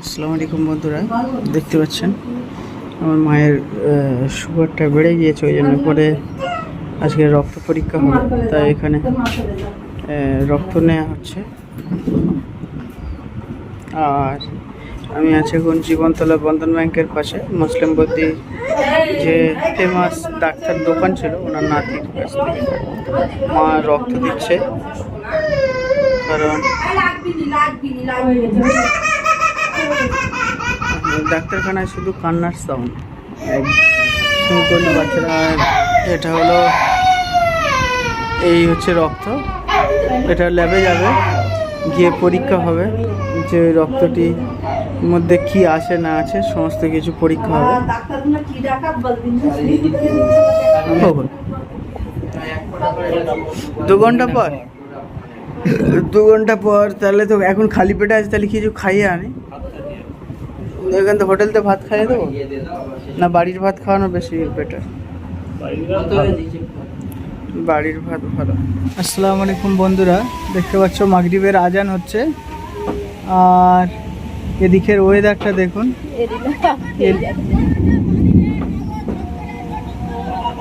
আসসালামু আলাইকুম বন্ধুরা, দেখতে পাচ্ছেন? আমার মায়ের সুগারটা বেড়ে গিয়েছে, ওই জন্য পরে আজকে রক্ত পরীক্ষা হবে। তাই এখানে রক্ত নেওয়া হচ্ছে। আর আমি আছি এখন জীবনতলা বন্ধন ব্যাংকের পাশে, মুসলিম বদ্দি যে ফেমাস ডাক্তার দোকান ছিল, ওনার নাতির কাছ থেকে। মা রক্ত দিচ্ছে। কারণ ডাক্তারখানায় শুধু কান্নার সাউন্ড বাচ্চারা এটা হলো, এই হচ্ছে রক্ত। এটা ল্যাবে যাবে, গিয়ে পরীক্ষা হবে যে রক্তটি মধ্যে কি আছে না আছে সমস্ত কিছু পরীক্ষা হবে। দু ঘণ্টা পর। দু ঘণ্টা পর, তাহলে তো এখন খালি পেটে আছে, তাহলে কিছু খাইয়ে আনি। এখান তো হোটেলতে ভাত খাইয়ে দেবো? না বাড়ির ভাত খাওয়ানো বেশি বেটার বাড়ির ভাত ভালো। আসসালামু আলাইকুম বন্ধুরা দেখতে পাচ্ছ মাগরিবের আজান হচ্ছে। আর এদিকের ওয়েদারটা দেখুন। এল-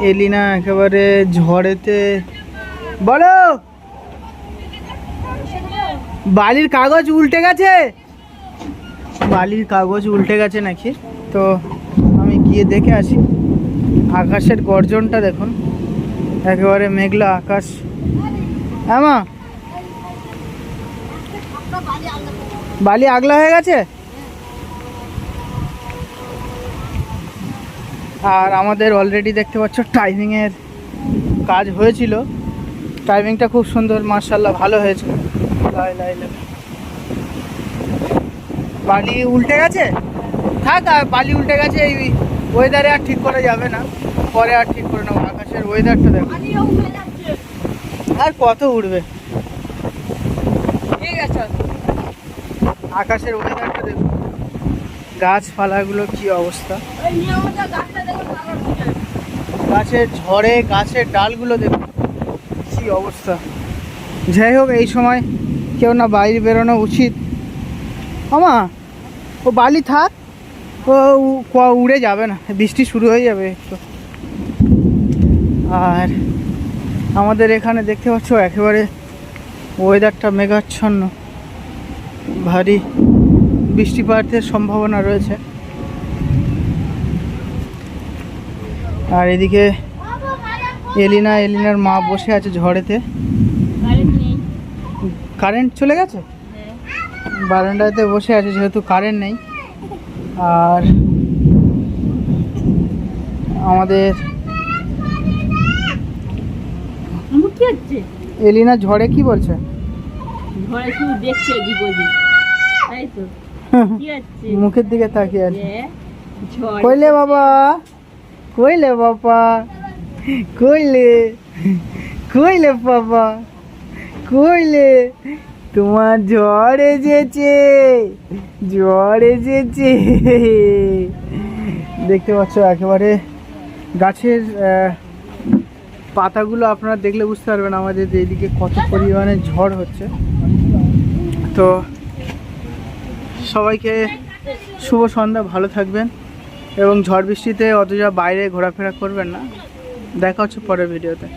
এলিনা একেবারে ঝড়েতে বলো! বালির কাগজ উল্টে গেছে! বালির কাগজ উল্টে গেছে নাকি? তো আমি গিয়ে দেখে আসি। আকাশের গর্জনটা দেখুন। একেবারে মেঘলা আকাশ। হ্যাঁ বালি আগলা হয়ে গেছে? আর আমাদের অলরেডি দেখতে পাচ্ছ টাইমিংয়ের কাজ হয়েছিল। টাইমিংটা খুব সুন্দর মার্শাল্লাহ ভালো হয়েছে। লাই লাই লাই। বালি উল্টে গেছে? থাক, আর বালি উল্টে গেছে, এই ওয়েদারে আর ঠিক করা যাবে না। পরে আর ঠিক করে নেব, আকাশের ওয়েদারটা দেখো। আর কত উঠবে ঠিক আছে। আকাশের ওয়েদারটা দেখো। গাছপালাগুলো কি অবস্থা? গাছের ঝড়ে, গাছের ডালগুলো দেখো, কি অবস্থা। যাই হোক, এই সময় কেউ না বাইরে বেরোনো উচিত। আমা ও বালি থাক ও উড়ে যাবে না বৃষ্টি শুরু হয়ে যাবে একটু। আর আমাদের এখানে দেখতে পাচ্ছ একেবারে ওয়েদারটা মেঘাচ্ছন্ন। ভারী বৃষ্টিপাতের সম্ভাবনা রয়েছে। আর এদিকে এলিনা এলিনার মা বসে আছে ঝড়েতে। কারেন্ট চলে গেছে? বারান্দাতে বসে আছে যেহেতু কারেন্ট নেই। আর আমাদের এলিনা ঝড়ে কি বলছে? ঘরে শুধু দেখছে এদিক ওদিক তাই তো। মুখের দিকে তাকিয়ে আছে। কইলে বাবা কইলে বাবা কইলে কইলে বাবা কইলে তোমার ঝড় এসেছে ঝড় এসেছে। দেখতে পাচ্ছ একেবারে গাছের পাতাগুলো আপনারা দেখলে বুঝতে পারবেন আমাদের যে এদিকে কত পরিমাণে ঝড় হচ্ছে। তো সবাইকে শুভ সন্ধ্যা, ভালো থাকবেন এবং ঝড় বৃষ্টিতে অতটা বাইরে ঘোরাফেরা করবেন না। দেখা হচ্ছে পরের ভিডিওতে।